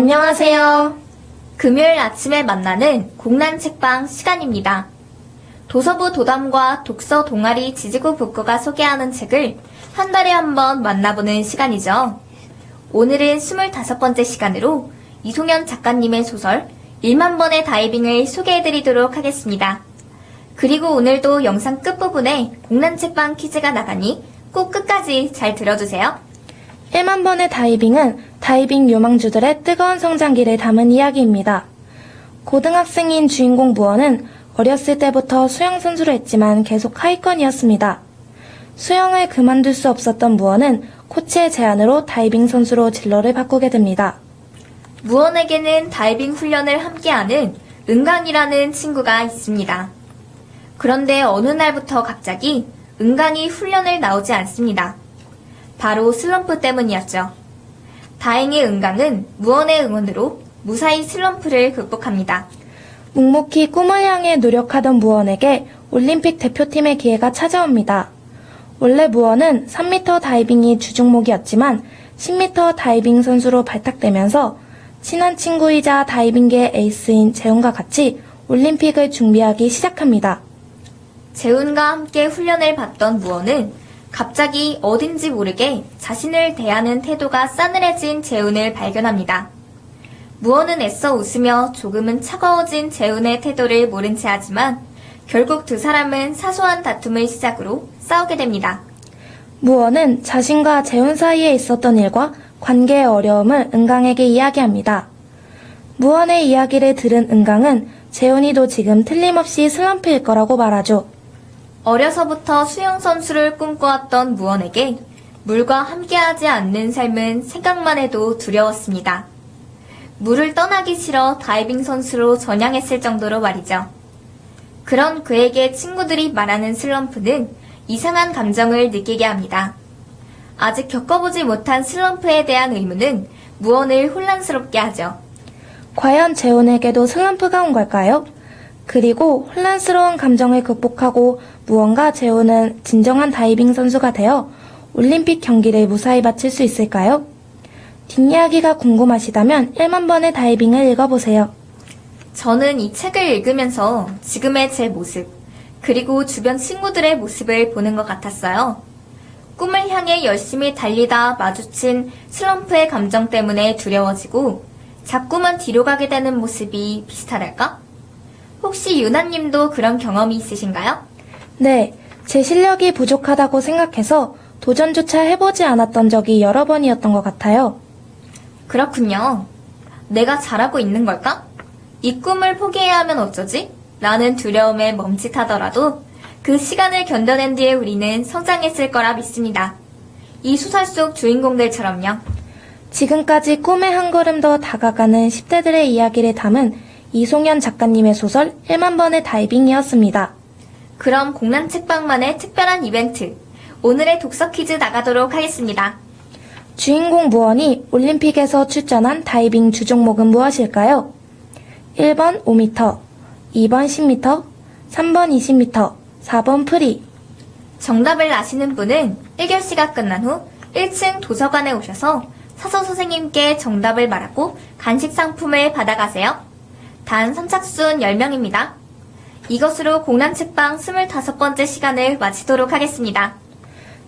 안녕하세요. 금요일 아침에 만나는 공란 책방 시간입니다. 도서부 도담과 독서 동아리 지지구 북구가 소개하는 책을 한 달에 한 번 만나보는 시간이죠. 오늘은 25번째 시간으로 이송현 작가님의 소설 1만 번의 다이빙을 소개해드리도록 하겠습니다. 그리고 오늘도 영상 끝부분에 공란 책방 퀴즈가 나가니 꼭 끝까지 잘 들어주세요. 1만 번의 다이빙은 다이빙 요망주들의 뜨거운 성장기를 담은 이야기입니다. 고등학생인 주인공 무원은 어렸을 때부터 수영 선수를 했지만 계속 하위권이었습니다. 수영을 그만둘 수 없었던 무원은 코치의 제안으로 다이빙 선수로 진로를 바꾸게 됩니다. 무원에게는 다이빙 훈련을 함께하는 은강이라는 친구가 있습니다. 그런데 어느 날부터 갑자기 은강이 훈련을 나오지 않습니다. 바로 슬럼프 때문이었죠. 다행히 은강은 무원의 응원으로 무사히 슬럼프를 극복합니다. 묵묵히 꿈을 향해 노력하던 무원에게 올림픽 대표팀의 기회가 찾아옵니다. 원래 무원은 3m 다이빙이 주종목이었지만 10m 다이빙 선수로 발탁되면서 친한 친구이자 다이빙계 에이스인 재훈과 같이 올림픽을 준비하기 시작합니다. 재훈과 함께 훈련을 받던 무원은 갑자기 어딘지 모르게 자신을 대하는 태도가 싸늘해진 재훈을 발견합니다. 무원은 애써 웃으며 조금은 차가워진 재훈의 태도를 모른 채 하지만 결국 두 사람은 사소한 다툼을 시작으로 싸우게 됩니다. 무원은 자신과 재훈 사이에 있었던 일과 관계의 어려움을 은강에게 이야기합니다. 무원의 이야기를 들은 은강은 재훈이도 지금 틀림없이 슬럼프일 거라고 말하죠. 어려서부터 수영선수를 꿈꿔왔던 무원에게 물과 함께하지 않는 삶은 생각만 해도 두려웠습니다. 물을 떠나기 싫어 다이빙 선수로 전향했을 정도로 말이죠. 그런 그에게 친구들이 말하는 슬럼프는 이상한 감정을 느끼게 합니다. 아직 겪어보지 못한 슬럼프에 대한 의문은 무언을 혼란스럽게 하죠. 과연 재훈에게도 슬럼프가 온 걸까요? 그리고 혼란스러운 감정을 극복하고 무언가 재훈은 진정한 다이빙 선수가 되어 올림픽 경기를 무사히 마칠 수 있을까요? 뒷이야기가 궁금하시다면 1만 번의 다이빙을 읽어보세요. 저는 이 책을 읽으면서 지금의 제 모습, 그리고 주변 친구들의 모습을 보는 것 같았어요. 꿈을 향해 열심히 달리다 마주친 슬럼프의 감정 때문에 두려워지고 자꾸만 뒤로 가게 되는 모습이 비슷하달까? 혹시 유나님도 그런 경험이 있으신가요? 네, 제 실력이 부족하다고 생각해서 도전조차 해보지 않았던 적이 여러 번이었던 것 같아요. 그렇군요. 내가 잘하고 있는 걸까? 이 꿈을 포기해야 하면 어쩌지? 라는 두려움에 멈칫하더라도 그 시간을 견뎌낸 뒤에 우리는 성장했을 거라 믿습니다. 이 소설 속 주인공들처럼요. 지금까지 꿈에 한 걸음 더 다가가는 10대들의 이야기를 담은 이송현 작가님의 소설 1만 번의 다이빙이었습니다. 그럼 공란 책방만의 특별한 이벤트. 오늘의 독서 퀴즈 나가도록 하겠습니다. 주인공 무원이 올림픽에서 출전한 다이빙 주종목은 무엇일까요? 1번 5m, 2번 10m, 3번 20m, 4번 프리. 정답을 아시는 분은 1교시가 끝난 후 1층 도서관에 오셔서 사서 선생님께 정답을 말하고 간식 상품을 받아가세요. 단 선착순 10명입니다. 이것으로 공란 책방 25번째 시간을 마치도록 하겠습니다.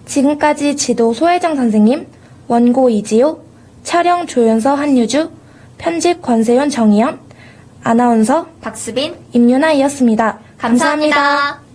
지금까지 지도 소혜정 선생님, 원고 이지호, 촬영 조연서 한유주, 편집 권세윤 정희연, 아나운서 박수빈, 임유나이었습니다 감사합니다.